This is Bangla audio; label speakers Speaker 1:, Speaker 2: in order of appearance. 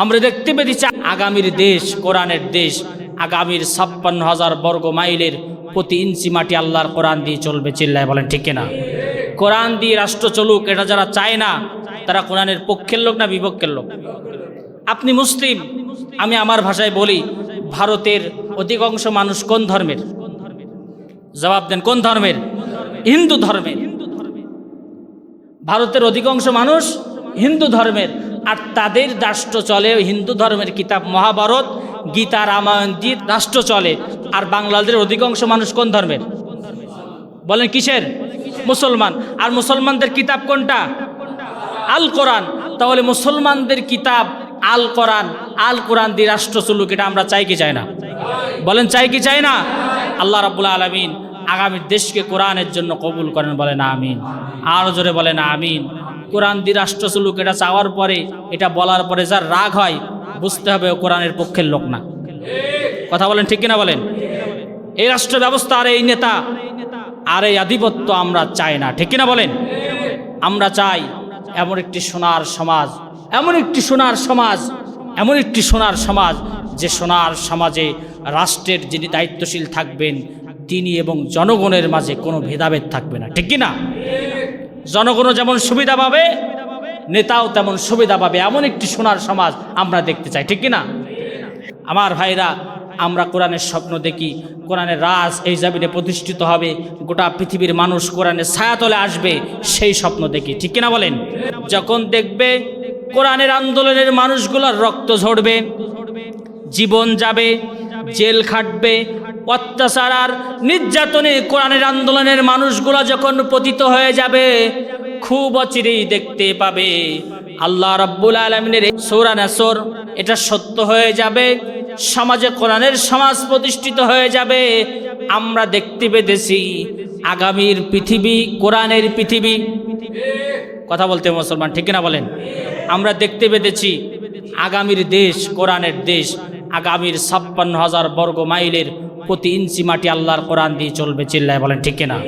Speaker 1: আমরা দেখতে পেয়েছি আগামীর দেশ, কোরআনের দেশ, আগামীর ছাপ্পান্ন হাজার বর্গ মাইলের প্রতি ইঞ্চি মাটি আল্লাহর কোরআন দিয়ে চলবে, চিল্লায় বলেন, ঠিক কিনা? কোরআন দিয়ে রাষ্ট্র চলুক, এটা যারা চায় না, তারা কোরআনের পক্ষের লোক না বিপক্ষের লোক? আপনি মুসলিম, আমি আমার ভাষায় বলি, ভারতের অধিকাংশ মানুষ কোন ধর্মের? জবাব দেন, কোন ধর্মের? হিন্দু ধর্মের। ভারতের অধিকাংশ মানুষ হিন্দু ধর্মের। আর তাদের রাষ্ট্র চলে হিন্দু ধর্মের কিতাব, মহাভারত, গীতা, রামায়ণ দিয়ে রাষ্ট্র চলে। আর বাংলাদেশের অধিকাংশ মানুষ কোন ধর্মের? বলেন কিসের? মুসলমান। আর মুসলমানদের কিতাব কোনটা? আল কোরআন। তাহলে মুসলমানদের কিতাব আল কোরআন। আল কোরআন দিয়ে রাষ্ট্র চলুক, এটা আমরা চাই কি চাই না? বলেন চাই কি চাই না? আল্লাহ রাবুল্লাহ আলমিন আগামী দেশকে কোরআনের জন্য কবুল করেন বলেন আমিন। আরও জোরে বলেন আমিন। কোরআন দিয়ে রাষ্ট্র চলুক, এটা চাওয়ার পরে, এটা বলার পরে যার রাগ হয়, বুঝতে হবে কোরআনের পক্ষের লোক না। কথা বলেন ঠিক কিনা বলেন? এই রাষ্ট্র ব্যবস্থা আর এই নেতা আর এই আধিপত্য আমরা চাই না, ঠিক কিনা বলেন? আমরা চাই এমন একটি সোনার সমাজ, এমন একটি সোনার সমাজ, এমন একটি সোনার সমাজ যে সোনার সমাজে রাষ্ট্রের যিনি দায়িত্বশীল থাকবেন, তিনি এবং জনগণের মাঝে কোনো ভেদাভেদ থাকবে না, ঠিক কিনা? জনগণও যেমন সুবিধা পাবে, নেতাও তেমন সুবিধা পাবে। এমন একটি সোনার সমাজ আমরা দেখতে চাই, ঠিক কিনা? আমার ভাইরা, আমরা কোরআনের স্বপ্ন দেখি, কোরআনের রাজ এই জামিনে প্রতিষ্ঠিত হবে, গোটা পৃথিবীর মানুষ কোরআনের ছায়াতলে আসবে, সেই স্বপ্ন দেখি, ঠিক কিনা বলেন? যখন দেখবে কোরআনের আন্দোলনের মানুষগুলোর রক্ত ঝরবে, জীবন যাবে, জেল খাটবে অত্যাচার আর নির্যাতনে কোরআনের আন্দোলনের মানুষগুলো যখন পতিত হয়ে যাবে, খুব অচিরেই দেখতে পাবে। আল্লাহ রাব্বুল আলমিনের সৌরা নাসর, এটা সত্য হয়ে যাবে, সমাজে কোরআনের সমাজ প্রতিষ্ঠিত হয়ে যাবে। আমরা দেখতে পেতেছি, আগামীর পৃথিবী, কোরআনের পৃথিবী। কথা বলতে মুসলমান, ঠিক না বলেন? আমরা দেখতে পেতেছি, আগামীর দেশ, কোরআনের দেশ, আগামীর ছাপ্পান্ন হাজার বর্গ মাইলের প্রতি ইঞ্চি মাটি আল্লাহর কোরআন দিয়ে চলবে চিল্লায় বলেন ঠিক না